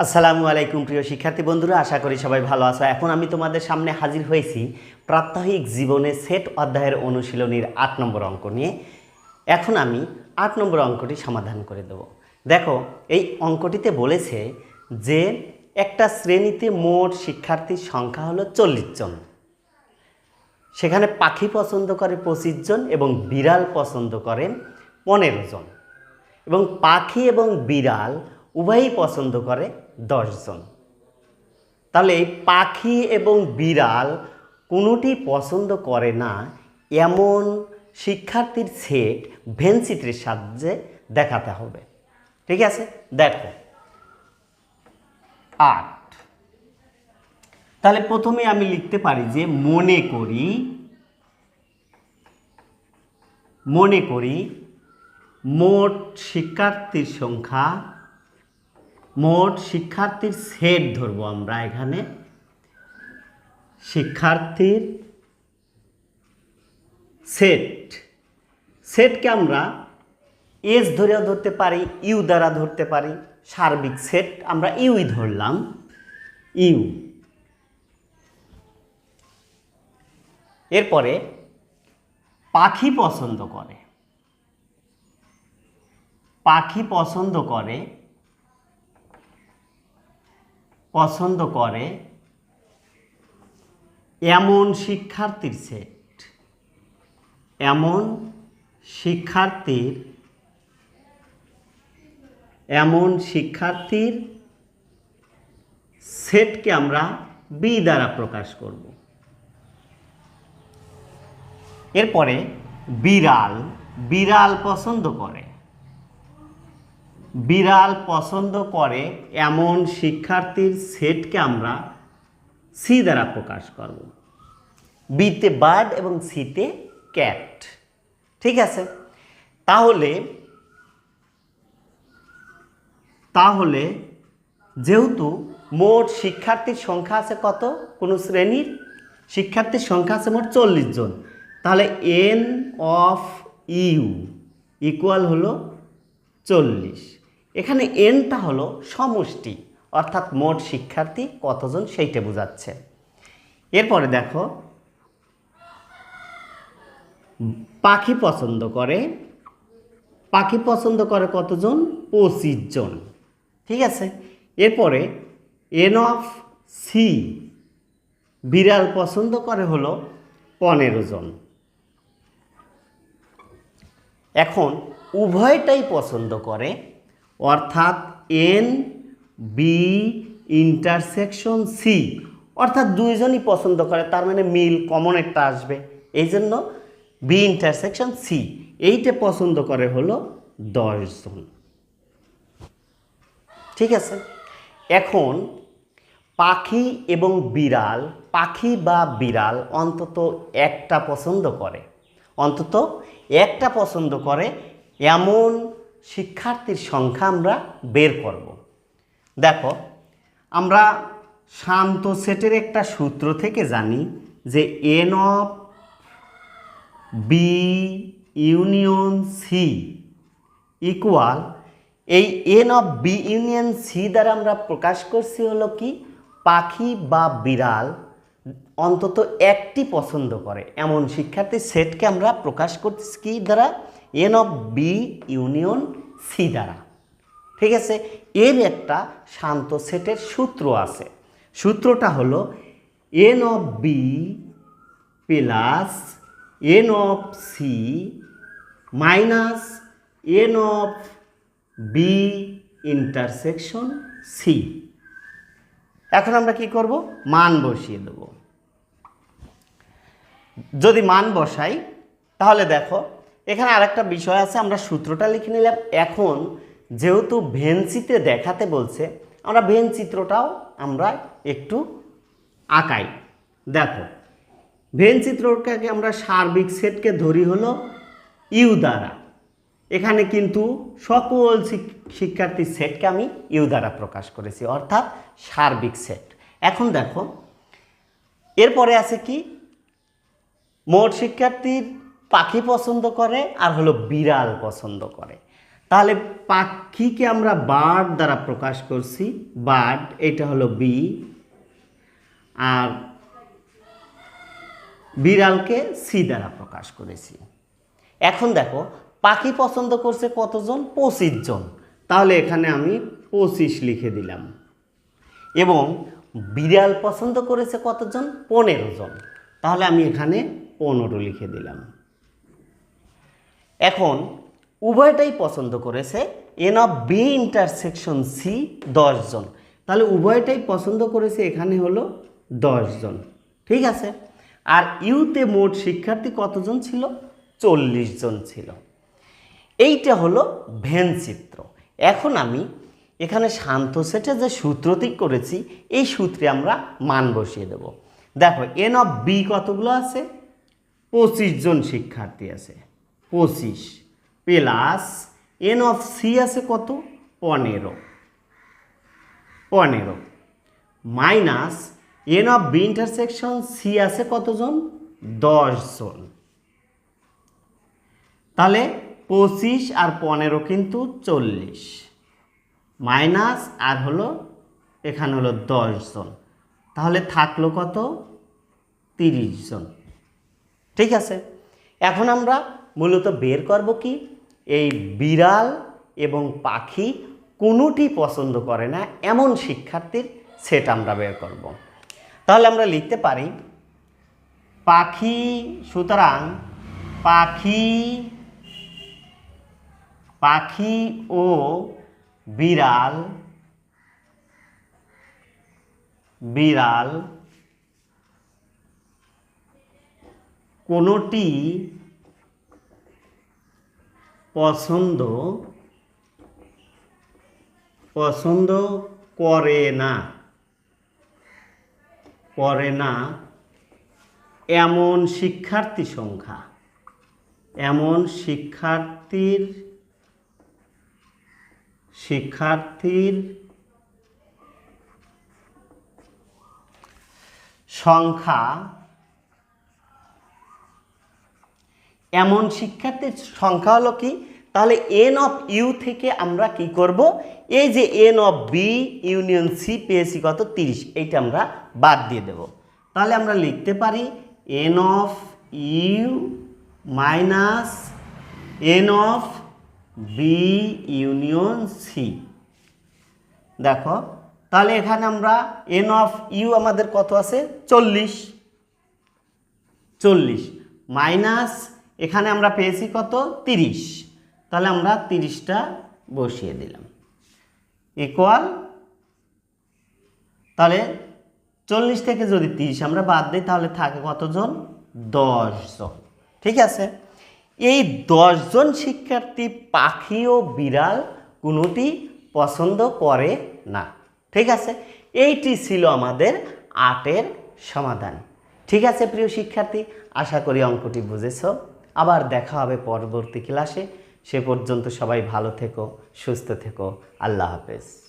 আসসালামু আলাইকুম, প্রিয় শিক্ষার্থী বন্ধুরা, আশা করি সবাই ভালো আছো। এখন আমি তোমাদের সামনে হাজির হয়েছি প্রাত্যহিক জীবনে সেট অধ্যায়ের অনুশীলনীর আট নম্বর অঙ্ক নিয়ে। এখন আমি আট নম্বর অঙ্কটি সমাধান করে দেব। দেখো, এই অঙ্কটিতে বলেছে যে একটা শ্রেণীতে মোট শিক্ষার্থীর সংখ্যা হলো চল্লিশ জন। সেখানে পাখি পছন্দ করে পঁচিশ জন এবং বিড়াল পছন্দ করেন পনেরো জন। এবং পাখি এবং বিড়াল উভয়ই পছন্দ করে দশজন। তাহলে পাখি এবং বিড়াল কোনোটি পছন্দ করে না এমন শিক্ষার্থীর সেট ভেনচিত্রের সাহায্যে দেখাতে হবে। ঠিক আছে? দেখো। আট। তাহলে প্রথমে আমি লিখতে পারি যে মনে করি মনে করি, মোট শিক্ষার্থীর সংখ্যা মোট শিক্ষার্থীর সেট ধরবো আমরা এখানে। শিক্ষার্থীর সেট। সেটকে আমরা এস ধরেও ধরতে পারি ইউ দ্বারা ধরতে পারি। সার্বিক সেট আমরা ইউই ধরলাম। ইউ এরপরে পাখি পছন্দ করে। পাখি পছন্দ করে পছন্দ করে এমন শিক্ষার্থীর সেট এমন শিক্ষার্থীর এমন শিক্ষার্থীর সেটকে আমরা বি দ্বারা প্রকাশ করব। এরপরে বিড়াল বিড়াল পছন্দ করে। বিড়াল পছন্দ করে এমন শিক্ষার্থীর সেটকে আমরা সি দ্বারা প্রকাশ করব। বিতে বার্ড এবং সিতে ক্যাট। ঠিক আছে? তাহলে তাহলে যেহেতু মোট শিক্ষার্থীর সংখ্যা আছে কত? কোনো শ্রেণির? শিক্ষার্থীর সংখ্যা আছে মোট চল্লিশ জন। তাহলে এন অফ ইউ ইকুয়াল হলো চল্লিশ। এখানে এনটা হলো সমষ্টি, অর্থাৎ মোট শিক্ষার্থী কতজন সেইটা বোঝাচ্ছে। এরপরে দেখো, পাখি পছন্দ করে, পাখি পছন্দ করে কতজন? পঁচিশ জন। ঠিক আছে? এরপরে এন অফ সি বিড়াল পছন্দ করে হলো পনেরো জন। এখন উভয়টাই পছন্দ করে অর্থাৎ এন বি ইন্টারসেকশন সি অর্থাৎ দুইজনই পছন্দ করে, তার মানে মিল কমন একটা আসবে। এই জন্য বি ইন্টারসেকশন সি এইটা পছন্দ করে হলো দশজন। ঠিক আছে? এখন পাখি এবং বিড়াল, পাখি বা বিড়াল অন্তত একটা পছন্দ করে। অন্তত একটা পছন্দ করে এমন শিক্ষার্থীর সংখ্যা আমরা বের করব। দেখো, আমরা শান্ত সেটের একটা সূত্র থেকে জানি যে N of B union C equal এই N of B union C দ্বারা আমরা প্রকাশ করছি হলো কি, পাখি বা বিড়াল অন্তত একটি পছন্দ করে। এমন শিক্ষার্থীর সেটকে আমরা প্রকাশ করতেছি কি দ্বারা? N of B union C দ্বারা। ঠিক আছে? এর একটা শান্ত সেটের সূত্র আছে। সূত্রটা হলো N of B plus N of C minus N of B intersection C এখন আমরা কি করব? মান বসিয়ে দেব। যদি মান বসাই, তাহলে দেখো এখানে আরেকটা বিষয় আছে, আমরা সূত্রটা লিখে নিলাম। এখন যেহেতু ভেনচিতে দেখাতে বলছে, আমরা ভেন চিত্রটাও আমরা একটু আঁকাই। দেখো ভেন চিত্রটাকে আমরা সার্বিক সেটকে ধরি হলো ইউ দ্বারা। এখানে কিন্তু সকল শিক- শিক্ষার্থীর সেটকে আমি ইউ দ্বারা প্রকাশ করেছি, অর্থাৎ সার্বিক সেট। এখন দেখো, এরপরে আছে কি? মোট শিক্ষার্থীর পাখি পছন্দ করে আর হলো বিড়াল পছন্দ করে। তাহলে পাখিকে আমরা বার্ড দ্বারা প্রকাশ করছি। বার্ড, এটা হলো বি। আর বিড়ালকে সি দ্বারা প্রকাশ করেছি। এখন দেখো, পাখি পছন্দ করছে কতজন? পঁচিশ জন। তাহলে এখানে আমি পঁচিশ লিখে দিলাম। এবং বিড়াল পছন্দ করেছে কতজন? পনেরো জন। তাহলে আমি এখানে পনেরো লিখে দিলাম। এখন উভয়টাই পছন্দ করেছে N of B intersection C জন। তাহলে উভয়টাই পছন্দ করেছে এখানে হলো জন। ঠিক আছে? আর ইউতে মোট শিক্ষার্থী কতজন ছিল? চল্লিশ জন ছিল। এইটা হলো ভেন চিত্র। এখন আমি এখানে শান্ত সেটে যে সূত্রটি করেছি, এই সূত্রে আমরা মান বসিয়ে দেব। দেখো এন অফ বি কতগুলো আছে? পঁচিশ জন শিক্ষার্থী আছে। পঁচিশ। প্লাস এন অফ সি আছে কত? পনেরো। পনেরো। Minus N of B intersection C আছে কতজন? দশ জন। তাহলে পঁচিশ আর পনেরো কিন্তু চল্লিশ। মাইনাস আর হলো, এখানে হলো দশ জন। তাহলে থাকল কত? তিরিশ জন। ঠিক আছে? এখন আমরা মূলত বের করব কি? এই বিড়াল এবং পাখি কোনোটি পছন্দ করে না, এমন শিক্ষার্থীর সেট আমরা বের করব। তাহলে আমরা লিখতে পারি, পাখি, সুতরাং পাখি পাখি ও বিড়াল বিড়াল কোনোটি পছন্দ পছন্দ করে না করে না এমন শিক্ষার্থী সংখ্যা এমন শিক্ষার্থীর শিক্ষার্থীর সংখ্যা এমন শিক্ষার্থীর সংখ্যা হলো কি? তাহলে এন অফ ইউ থেকে আমরা কি করব? এই যে N of B union C পেয়েছি কত? তিরিশ। এইটা আমরা বাদ দিয়ে দেব। তাহলে আমরা লিখতে পারি N of U minus N of B union C দেখো, তাহলে এখানে আমরা এন অফ ইউ আমাদের কত আছে? চল্লিশ। চল্লিশ। মাইনাস এখানে আমরা পেয়েছি কত? তিরিশ। তাহলে আমরা তিরিশটা বসিয়ে দিলাম। ইকুয়াল তাহলে চল্লিশ থেকে যদি তিরিশ আমরা বাদ দিই, তাহলে থাকে কতজন? দশজন। ঠিক আছে? এই দশজন শিক্ষার্থী পাখি ও বিড়াল কোনোটি পছন্দ করে না। ঠিক আছে? এইটি ছিল আমাদের আটের সমাধান। ঠিক আছে, প্রিয় শিক্ষার্থী? আশা করি অঙ্কটি বুঝেছ। আবার দেখা হবে পরবর্তী ক্লাসে। সে পর্যন্ত সবাই ভালো থেকো সুস্থ থেকো। আল্লাহ হাফেজ।